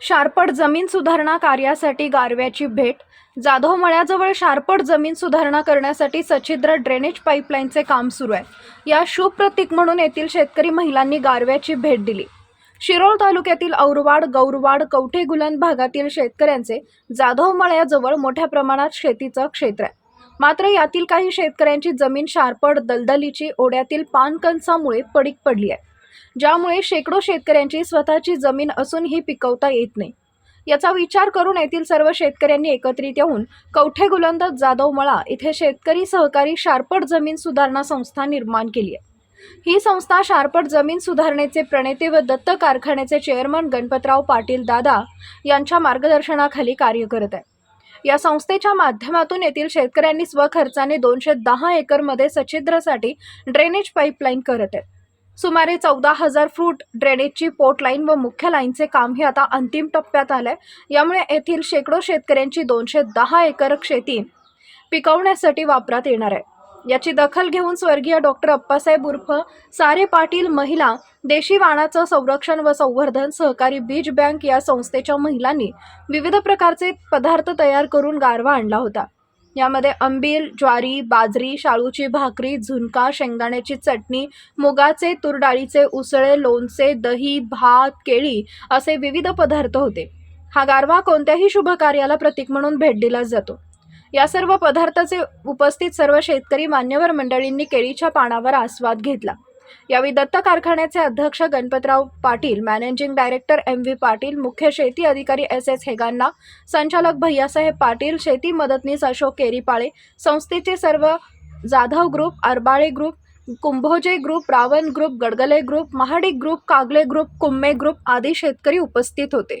शारपड जमीन सुधारणा कार्यासाठी गारव्याची भेट. जाधव मळ्याजवळ शारपड जमीन सुधारणा करण्यासाठी सच्छिद्र ड्रेनेज पाईपलाईनचे काम सुरू आहे. या शुभ प्रतीक म्हणून येथील शेतकरी महिलांनी गारव्याची भेट दिली. शिरोळ तालुक्यातील औरवाड गौरवाड कवठे गुलन भागातील शेतकऱ्यांचे जाधव मळ्याजवळ मोठ्या प्रमाणात शेतीचं क्षेत्र आहे. मात्र यातील काही शेतकऱ्यांची जमीन शारपड दलदलीची ओढ्यातील पानकंसामुळे पडीक पडली आहे. ज्यामुळे शेकडो शेतकऱ्यांची स्वतःची जमीन असूनही पिकवता येत नाही. याचा विचार करून येथील सर्व शेतकऱ्यांनी एकत्रित येऊन कवठे गुलंद जाधव मळा इथे शेतकरी सहकारी शारपट जमीन सुधारणा संस्था निर्माण केली आहे. ही संस्था शारपट जमीन सुधारणेचे प्रणेते व दत्त कारखान्याचे चेअरमन गणपतराव पाटील दादा यांच्या मार्गदर्शनाखाली कार्य करत आहे. या संस्थेच्या माध्यमातून येथील शेतकऱ्यांनी स्वखर्चाने दोनशे दहा एकरमध्ये सच्छिद्रासाठी ड्रेनेज पाईपलाईन करत आहेत. सुमारे चौदा हजार फूट ड्रेनेजची पोर्ट लाईन व मुख्य लाईनचे काम हे आता अंतिम टप्प्यात आलंय. यामुळे येथील शेकडो शेतकऱ्यांची दोनशे दहा एकर शेती पिकवण्यासाठी वापरात येणार आहे. याची दखल घेऊन स्वर्गीय डॉक्टर अप्पासाहेब उर्फ सारे पाटील महिला देशी वाणाचं संरक्षण व संवर्धन सहकारी बीज बँक या संस्थेच्या महिलांनी विविध प्रकारचे पदार्थ तयार करून गारवा आणला होता. यामध्ये आंबील ज्वारी बाजरी शाळूची भाकरी झुणका शेंगदाण्याची चटणी मुगाचे तुरडाळीचे उसळे लोणचे दही भात केळी असे विविध पदार्थ होते. हा गारवा कोणत्याही शुभ कार्याला प्रतीक म्हणून भेट दिला जातो. या सर्व पदार्थाचे उपस्थित सर्व शेतकरी मान्यवर मंडळींनी केळीच्या पानावर आस्वाद घेतला. यावेळी दत्त कारखान्याचे अध्यक्ष Ganpatrao Patil managing director M V Patil मुख्य शेती अधिकारी एस एस हेगांना संचालक भैयासाहेब पाटील शेती मदतनीस अशोक केरीपाळे संस्थेचे सर्व Jadhav group Arbale group Kumbhoje group Ravan group Gadgale group Mahadik group Kagale group Kumme group आदी शेतकरी उपस्थित होते.